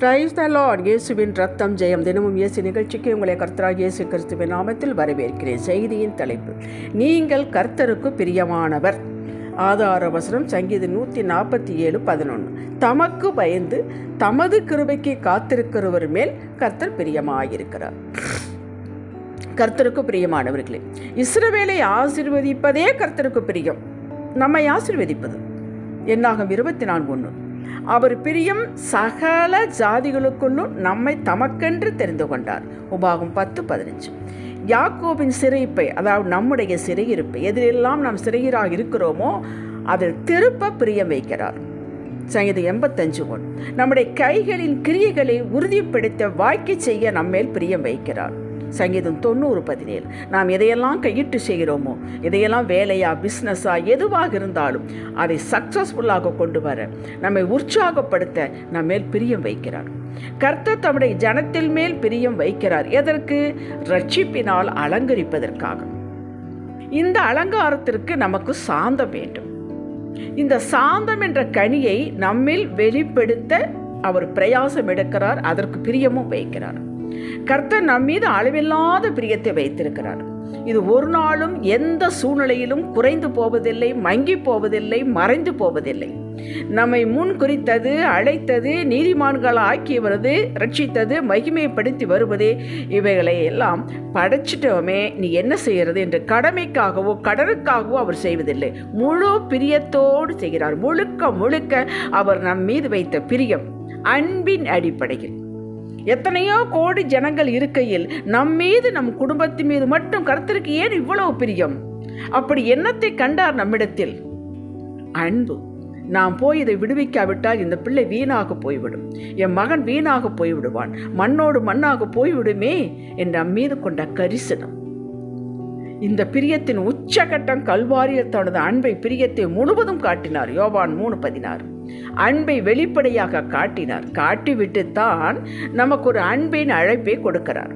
Praise the Lord இயேசுவின் ரத்தம் ஜெயம் தினமும் இயேசு நிகழ்ச்சிக்கு உங்களை கர்த்தராக இயேசு கிறிஸ்துவின் நாமத்தில் வரவேற்கிறேன். செய்தியின் தலைப்பு நீங்கள் கர்த்தருக்கு பிரியமானவர். ஆதார வசனம் சங்கீதம் நூற்றி நாற்பத்தி ஏழு பதினொன்று தமக்கு பயந்து தமது கிருபைக்கு காத்திருக்கிறவர் மேல் கர்த்தர் பிரியமாயிருக்கிறார். கர்த்தருக்கு பிரியமானவர்களே இஸ்ரவேலை ஆசிர்வதிப்பதே கர்த்தருக்கு பிரியம். நம்மை ஆசிர்வதிப்பது. என்னாகும் இருபத்தி நான்கு ஒன்று. அவர் பிரியம் சகல ஜாதிகளுக்குள்ளும் நம்மை தமக்கென்று தெரிந்து கொண்டார். உபாகம் பத்து பதினஞ்சு. யாக்கோபின் சிறைப்பை அதாவது நம்முடைய சிறையிருப்பை எதிலெல்லாம் நாம் சிறையீராக இருக்கிறோமோ அதில் திருப்ப பிரியம் வைக்கிறார். சங்கீதம் எண்பத்தஞ்சு ஒன் நம்முடைய கைகளின் கிரியைகளை உறுதிப்படுத்த வாய்க்கு செய்ய நம்மேல் பிரியம் வைக்கிறார். சங்கீதம் தொண்ணூறு பதினேழு. நாம் எதையெல்லாம் கையிட்டு செய்கிறோமோ எதையெல்லாம் வேலையா பிஸ்னஸா எதுவாக இருந்தாலும் அதை சக்ஸஸ்ஃபுல்லாக கொண்டு வர நம்மை உற்சாகப்படுத்த நம்ம மேல் பிரியம் வைக்கிறார். கர்த்தர் தம்முடைய ஜனத்தில் மேல் பிரியம் வைக்கிறார். எதற்கு? ரட்சிப்பினால் அலங்கரிப்பதற்காக. இந்த அலங்காரத்திற்கு நமக்கு சாந்தம் வேண்டும். இந்த சாந்தம் என்ற கனியை நம்மில் வெளிப்படுத்த அவர் பிரயாசம் எடுக்கிறார் அதற்கு பிரியமும் வைக்கிறார். கர்த்தர் நம் மீது அளவில்லாத பிரியத்தை வைத்திருக்கிறார். இது ஒரு நாளும் எந்த சூழ்நிலையிலும் குறைந்து போவதில்லை மங்கி போவதில்லை மறைந்து போவதில்லை. நம்மை முன் குறித்தது அழைத்தது நீதிமான்கள் ஆக்கியவரது ரட்சித்தது மகிமைப்படுத்தி வருவதே இவைகளை எல்லாம் படைச்சிட்டோமே நீ என்ன செய்கிறது என்று கடமைக்காகவோ கடனுக்காகவோ அவர் செய்வதில்லை. முழு பிரியத்தோடு செய்கிறார். முழுக்க முழுக்க அவர் நம் மீது வைத்த பிரியம் அன்பின் அடிப்படையில். எத்தனையோ கோடி ஜனங்கள் இருக்கையில் நம் மீது நம் குடும்பத்தின் மீது மட்டும் கருத்திற்கு ஏன் இவ்வளவு பிரியம்? அப்படி எண்ணத்தை கண்டார் நம்மிடத்தில்? அன்பு நாம் போய் இதை விடுவிக்காவிட்டால் இந்த பிள்ளை வீணாக போய்விடும். என் மகன் வீணாக போய்விடுவான். மண்ணோடு மண்ணாக போய்விடுமே என்று நம் மீது கொண்ட கரிசனம். இந்த பிரியத்தின் உச்சகட்டம் கல்வாரியில் தனது அன்பை பிரியத்தை முழுவதும் காட்டினார். யோவான் மூணு பதினாறு. அன்பை வெளிப்படையாக காட்டினார். காட்டிவிட்டுத்தான் நமக்கு ஒரு அன்பின் அழைப்பை கொடுக்கிறார்.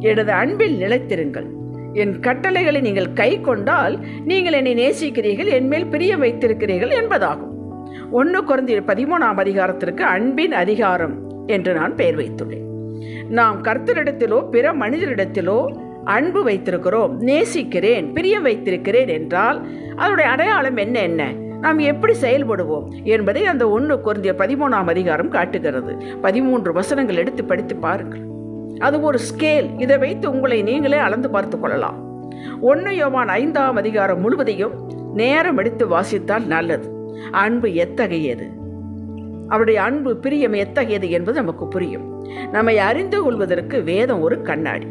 எனது அன்பில் நிலைத்திருங்கள். என் கட்டளைகளை நீங்கள் கை கொண்டால் நீங்கள் என்னை நேசிக்கிறீர்கள் என்மேல் பிரிய வைத்திருக்கிறீர்கள் என்பதாகும். ஒன்று குறைந்த பதிமூணாம் அதிகாரத்திற்கு அன்பின் அதிகாரம் என்று நான் பெயர் வைத்துள்ளேன். நாம் கர்த்தரிடத்திலோ பிற மனிதரிடத்திலோ அன்பு வைத்திருக்கிறோம் நேசிக்கிறேன் பிரியம் வைத்திருக்கிறேன் என்றால் அதனுடைய அடையாளம் என்ன என்ன? நாம் எப்படி செயல்படுவோம் என்பதை அந்த ஒன்று குறைந்த பதிமூணாம் அதிகாரம் காட்டுகிறது. பதிமூன்று வசனங்கள் எடுத்து படித்து பாருங்கள். அது ஒரு ஸ்கேல் இதை வைத்து உங்களை நீங்களே அளந்து பார்த்து கொள்ளலாம். ஒன்று யோவான் ஐந்தாம் அதிகாரம் முழுவதையும் நேரம் எடுத்து வாசித்தால் நல்லது. அன்பு எத்தகையது? அவருடைய அன்பு பிரியம் எத்தகையது என்பது நமக்கு புரியும். நம்மை அறிந்து கொள்வதற்கு வேதம் ஒரு கண்ணாடி.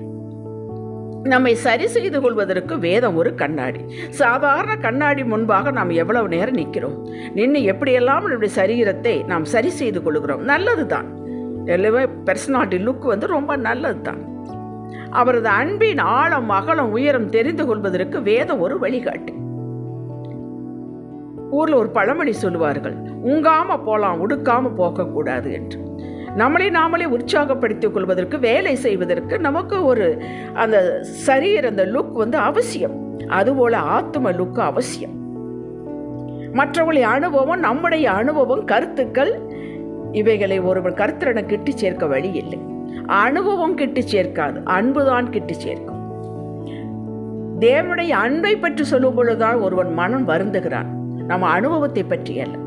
நம்மை சரி செய்து கொள்வதற்கு வேதம் ஒரு கண்ணாடி. சாதாரண கண்ணாடி முன்பாக நாம் எவ்வளவு நேரம் நிற்கிறோம்? நின்று எப்படியெல்லாம் நம்முடைய சரீரத்தை நாம் சரி செய்து கொள்கிறோம்? நல்லது தான் எல்லாமே பர்சனாலிட்டி லுக் வந்து ரொம்ப நல்லது தான் அவரது அன்பின் ஆழம் அகலம் உயரம் தெரிந்து கொள்வதற்கு வேதம் ஒரு வழிகாட்டு. ஊரில் ஒரு பழமொழி சொல்லுவார்கள் உங்காமல் போகலாம் உடுக்காமல் போகக்கூடாது என்று. நம்மளை நாமளே உற்சாகப்படுத்திக் கொள்வதற்கு வேலை செய்வதற்கு நமக்கு ஒரு அந்த சரீர அந்த லுக் வந்து அவசியம். அதுபோல ஆத்தும லுக் அவசியம். மற்றவங்களுடைய அனுபவம் நம்முடைய அனுபவம் கருத்துக்கள் இவைகளை ஒருவர் கருத்திறனை கிட்டி சேர்க்க வழி இல்லை. அனுபவம் கிட்டி சேர்க்காது அன்புதான் கிட்டி சேர்க்கும். தேவனுடைய அன்பை பற்றி சொல்லும் பொழுதுதான் ஒருவன் மனம் வருந்துகிறான். நம்ம அனுபவத்தை பற்றி அல்ல.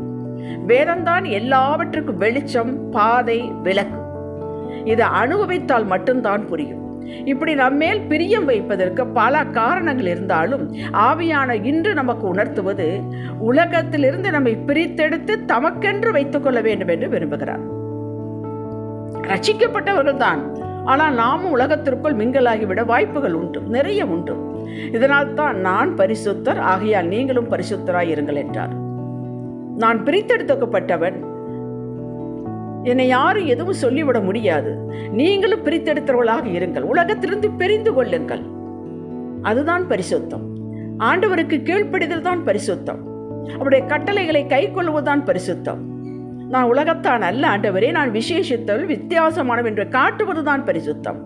வேதம்தான் எல்லாவற்றுக்கும் வெளிச்சம் பாதை விளக்கு. இதை அனுபவித்தால் மட்டும்தான் புரியும். இப்படி நம்மேல் பிரியம் வைப்பதற்கு பல காரணங்கள் இருந்தாலும் ஆவியான இன்று நமக்கு உணர்த்துவது உலகத்திலிருந்து நம்மை பிரித்தெடுத்து தமக்கென்று வைத்துக் கொள்ள வேண்டும் என்று விரும்புகிறார். ரட்சிக்கப்பட்டவர்கள் தான் ஆனால் நாமும் உலகத்திற்குள் மிங்கலாகிவிட வாய்ப்புகள் உண்டு நிறைய உண்டு. இதனால் தான் நான் பரிசுத்தர் ஆகையால் நீங்களும் பரிசுத்தராய் இருங்கள் என்றார். நான் பிரித்தெடுக்கப்பட்டவன். என்னை யாரும் எதுவும் சொல்லிவிட முடியாது. நீங்களும் பிரித்தெடுத்தவர்களாக இருங்கள். உலகத்திலிருந்து பிரிந்து கொள்ளுங்கள். அதுதான் பரிசுத்தம். ஆண்டவருக்கு கீழ்ப்படிதல் தான் பரிசுத்தம். அவருடைய கட்டளைகளை கை கொள்வதுதான் பரிசுத்தம். நான் உலகத்தான் அல்ல ஆண்டவரே நான் விசேஷித்தல் வித்தியாசமானவன் என்று காட்டுவதுதான் பரிசுத்தம்.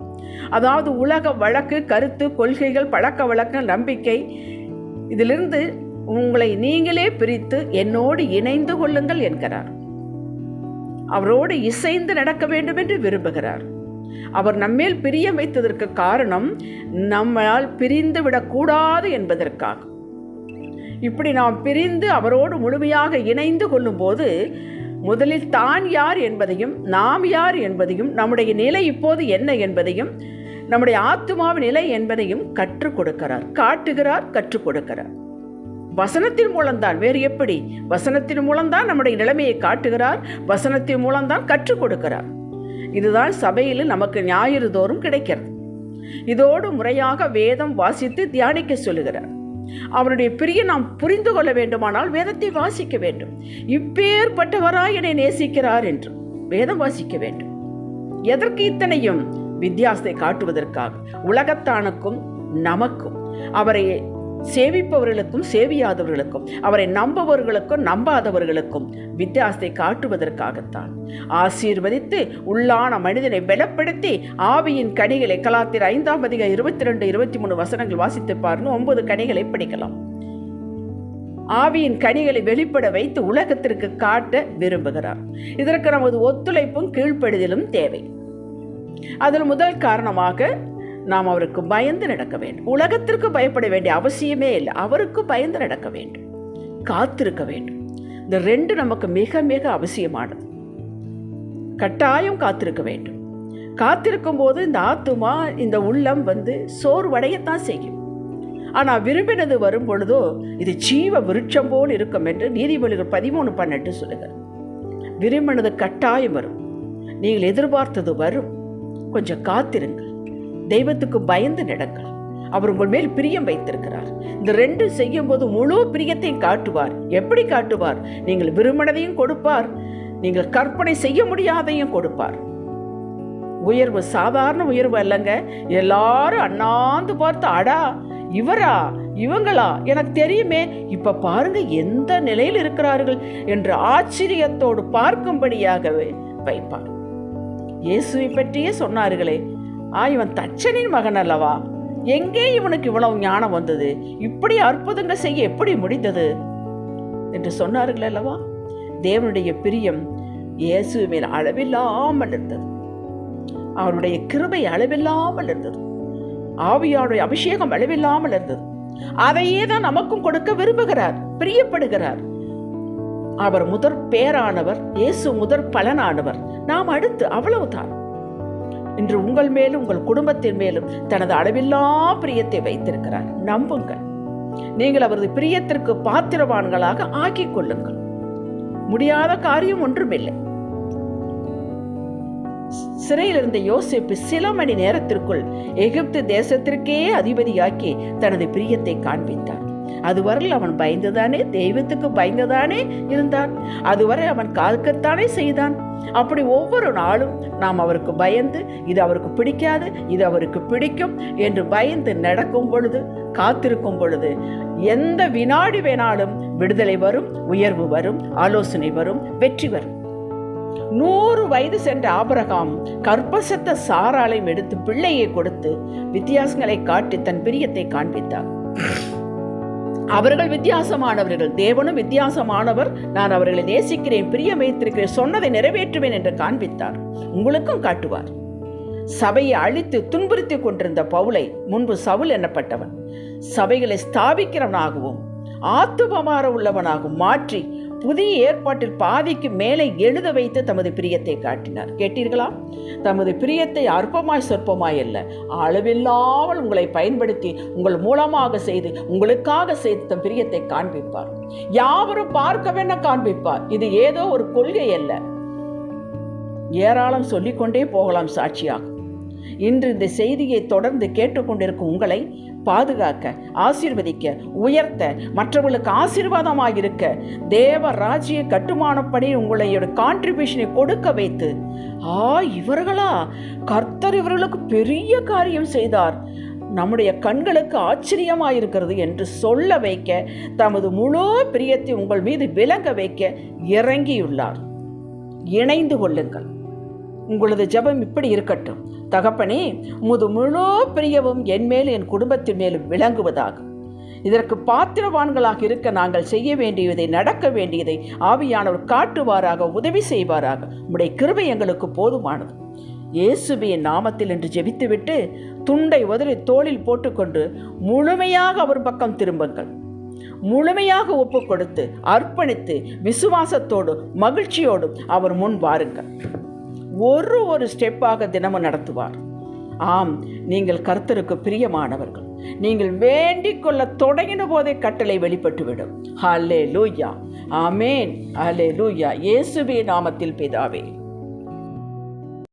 அதாவது உலக வழக்கு கருத்து கொள்கைகள் பழக்க வழக்க நம்பிக்கை இதிலிருந்து உங்களை நீங்களே பிரித்து என்னோடு இணைந்து கொள்ளுங்கள் என்கிறார். அவரோடு இசைந்து நடக்க வேண்டும் என்று விரும்புகிறார். அவர் நம்மேல் பிரியம் வைத்ததற்கு காரணம் நம்மால் பிரிந்து விடக்கூடாது என்பதற்காக. இப்படி நாம் பிரிந்து அவரோடு முழுமையாக இணைந்து கொள்ளும்போது முதலில் தான் யார் என்பதையும் நாம் யார் என்பதையும் நம்முடைய நிலை இப்போது என்ன என்பதையும் நம்முடைய ஆத்மாவின் நிலை என்பதையும் கற்றுக் கொடுக்கிறார் காட்டுகிறார் கற்றுக் கொடுக்கிறார். வசனத்தின் மூலம்தான். வேறு எப்படி? வசனத்தின் மூலம்தான் நம்முடைய நிலைமையை காட்டுகிறார். வசனத்தின் மூலம்தான் கற்றுக் கொடுக்கிறார். இதுதான் சபையில் நமக்கு ஞாயிறு தோறும் கிடைக்கிறது. இதோடு முறையாக வேதம் வாசித்து தியானிக்க சொல்லுகிறார். அவருடைய பிரிய நாம் புரிந்து கொள்ள வேண்டுமானால் வேதத்தை வாசிக்க வேண்டும். இப்பேற்பட்டவராய் என்னை நேசிக்கிறார் என்று வேதம் வாசிக்க வேண்டும். எதற்கு இத்தனையும்? வித்தியாசத்தை காட்டுவதற்காக. உலகத்தானுக்கும் நமக்கும். அவரை சேவிப்பவர்களுக்கும் சேவியாதவர்களுக்கும் அவரை நம்பவர்களுக்கும் நம்பாதவர்களுக்கும் வித்தியாசத்தை காட்டுவதற்காகத்தான். ஆசீர்வதித்து உள்ளான மனிதனை பலப்படுத்தி ஆவியின் கனிகளை கலாத்திர ஐந்தாம் அதிக இருபத்தி ரெண்டு இருபத்தி மூணு வசனங்கள் வாசித்து பாருங்க. ஒன்பது கனிகளை படிக்கலாம். ஆவியின் கனிகளை வெளிப்பட வைத்து உலகத்திற்கு காட்ட விரும்புகிறார். இதற்கு நமது ஒத்துழைப்பும் கீழ்ப்படுதலும் தேவை. அதில் முதல் காரணமாக நாம் அவருக்கு பயந்து நடக்க வேண்டும். உலகத்திற்கு பயப்பட வேண்டிய அவசியமே இல்லை. அவருக்கு பயந்து நடக்க வேண்டும். காத்திருக்க வேண்டும். இந்த ரெண்டு நமக்கு மிக மிக அவசியமானது. கட்டாயம் காத்திருக்க வேண்டும். காத்திருக்கும் போது இந்த ஆத்துமா இந்த உள்ளம் வந்து சோர்வடையத்தான் செய்யும். ஆனால் விரும்பினது வரும் பொழுதோ இது ஜீவ விருட்சம் போல் இருக்கும் என்று நீதிபதிகள் பதிமூணு பன்னெண்டு சொல்லுங்கள் விரும்பினது கட்டாயம் வரும். நீங்கள் எதிர்பார்த்தது வரும். கொஞ்சம் காத்திருங்கள். தெய்வத்துக்கு பயந்து நடங்கள். அவர் உங்கள் மேல் பிரியம் வைத்திருக்கிறார். இந்த ரெண்டு செய்யும் போது முழு பிரியத்தையும் காட்டுவார். எப்படி காட்டுவார்? நீங்கள் விரும்பினதையும் கொடுப்பார். நீங்கள் கற்பனை செய்ய முடியாதையும் கொடுப்பார். உயர்வு சாதாரண உயர்வு அல்லங்க. எல்லாரும் அண்ணாந்து பார்த்து அடா இவரா இவங்களா? எனக்கு தெரியுமே. இப்ப பாருங்க எந்த நிலையில் இருக்கிறார்கள்? என்று ஆச்சரியத்தோடு பார்க்கும்படியாகவே வைப்பார். இயேசுவை பற்றியே சொன்னார்களே ஆ இவன் தச்சனின் மகன் அல்லவா? எங்கே இவனுக்கு இவ்வளவு ஞானம் வந்தது? இப்படி அற்புதங்கள் செய்ய எப்படி முடிந்தது? என்று சொன்னார்கள் அல்லவா? தேவனுடைய பிரியம் இயேசு மேல் அளவில்லாமல் இருந்தது. அவருடைய கிருபை அளவில்லாமல் இருந்தது. ஆவியாருடைய அபிஷேகம் அளவில்லாமல் இருந்தது. அதையே தான் நமக்கும் கொடுக்க விரும்புகிறார் பிரியப்படுகிறார். அவர் முதற் பேரானவர் இயேசு முதற் பலனானவர். நாம் அடுத்து அவ்வளவுதான். இன்று உங்கள் மேலும் உங்கள் குடும்பத்தின் மேலும் தனது அளவில்லா பிரியத்தை வைத்திருக்கிறார். நம்புங்கள். நீங்கள் அவரது பிரியத்திற்கு பாத்திரவான்களாக ஆக்கிக் கொள்ளுங்கள். முடியாத காரியம் ஒன்றுமில்லை. சிறையில் இருந்த யோசிப்பு சில மணி நேரத்திற்குள் எகிப்து தேசத்திற்கே அதிபதியாக்கி தனது பிரியத்தை காண்பித்தார். அதுவரையில் அவன் பயந்துதானே? தெய்வத்துக்கு பயந்துதானே இருந்தான். அதுவரை அவன் காக்கத்தானே செய்தான். அப்படி ஒவ்வொரு நாளும் நாம் அவருக்கு பயந்து இது அவருக்கு பிடிக்காது இது அவருக்கு பிடிக்கும் என்று பயந்து நடக்கும் பொழுது காத்திருக்கும் பொழுது எந்த வினாடி வேணாலும் விடுதலை வரும் உயர்வு வரும் ஆலோசனை வரும் வெற்றி வரும். நூறு வயது சென்ற ஆபரகாம் கற்பசத்த சாராளையும் எடுத்து பிள்ளையை கொடுத்து வித்தியாசங்களை காட்டி தன் பிரியத்தை காண்பித்தார். அவர்கள் வித்தியாசமானவர்கள். தேவனும் வித்தியாசமானவர். நான் அவர்களை நேசிக்கிறேன் பிரியம் வைத்திருக்கிறேன் சொன்னதை நிறைவேற்றுவேன் என்று காண்பித்தார். உங்களுக்கும் காட்டுவார். சபையை அழித்து துன்புறுத்தி கொண்டிருந்த பவுலை முன்பு சவுல் எனப்பட்டவன் சபைகளை ஸ்தாபிக்கிறவனாகவும் ஆத்துபமாற உள்ளவனாகவும் மாற்றி புதிய ஏற்பாட்டில் பாதிக்கு மேலே எழுத வைத்து தமது பிரியத்தை காட்டினார். கேட்டீர்களா? தமது பிரியத்தை அற்பமாய் சொற்பமாய் அல்ல அளவில்லாமல் உங்களை பயன்படுத்தி உங்கள் மூலமாக செய்து உங்களுக்காக செய்து தம் பிரியத்தை காண்பிப்பார். யாவரும் பார்க்க காண்பிப்பார்? இது ஏதோ ஒரு கொள்கை அல்ல. ஏராளம் சொல்லிக்கொண்டே போகலாம் சாட்சியாக. இன்று இந்த செய்தியை தொடர்ந்து கேட்டுக்கொண்டிருக்கும் உங்களை பாதுகாக்க ஆசீர்வதிக்க உயர்த்த மற்றவர்களுக்கு ஆசீர்வாதமாக இருக்க தேவ ராஜ்ய கட்டுமானப்படி உங்களுடைய கான்ட்ரிபியூஷனை கொடுக்க வைத்து ஆ இவர்களா? கர்த்தர் இவர்களுக்கு பெரிய காரியம் செய்தார். நம்முடைய கண்களுக்கு ஆச்சரியமாயிருக்கிறது என்று சொல்ல வைக்க தமது முழு பிரியத்தை உங்கள் மீது விளங்க வைக்க இறங்கியுள்ளார். இணைந்து கொள்ளுங்கள். உங்களது ஜெபம் இப்படி இருக்கட்டும். தகப்பனே உமது முழு பிரியவும் என்மேல் என் குடும்பத்தின் மேலும் விளங்குவதாக. இதற்கு பாத்திரவான்களாக இருக்க நாங்கள் செய்ய வேண்டியதை நடக்க வேண்டியதை ஆவியானவர் காட்டுவாராக உதவி செய்வாராக. உம்முடைய கிருபை எங்களுக்கு போதுமானது. இயேசுவின் நாமத்தில் என்று ஜெபித்துவிட்டு துண்டை உதறி தோளில் போட்டுக்கொண்டு முழுமையாக அவர் பக்கம் திரும்புங்கள். முழுமையாக ஒப்பு கொடுத்து அர்ப்பணித்து விசுவாசத்தோடு மகிழ்ச்சியோடும் அவர் முன் வாருங்கள். ஒரு ஒரு ஸ்டெப்பாக தினமும் நடத்துவார். ஆம் நீங்கள் கர்த்தருக்கு பிரியமானவர்கள். நீங்கள் வேண்டிக் கொள்ள தொடங்கின போதே கட்டளை வெளிப்பட்டுவிடும். ஹலே லூயா ஆமேன். ஹலே லூயா இயேசுபி நாமத்தில் பிதாவே.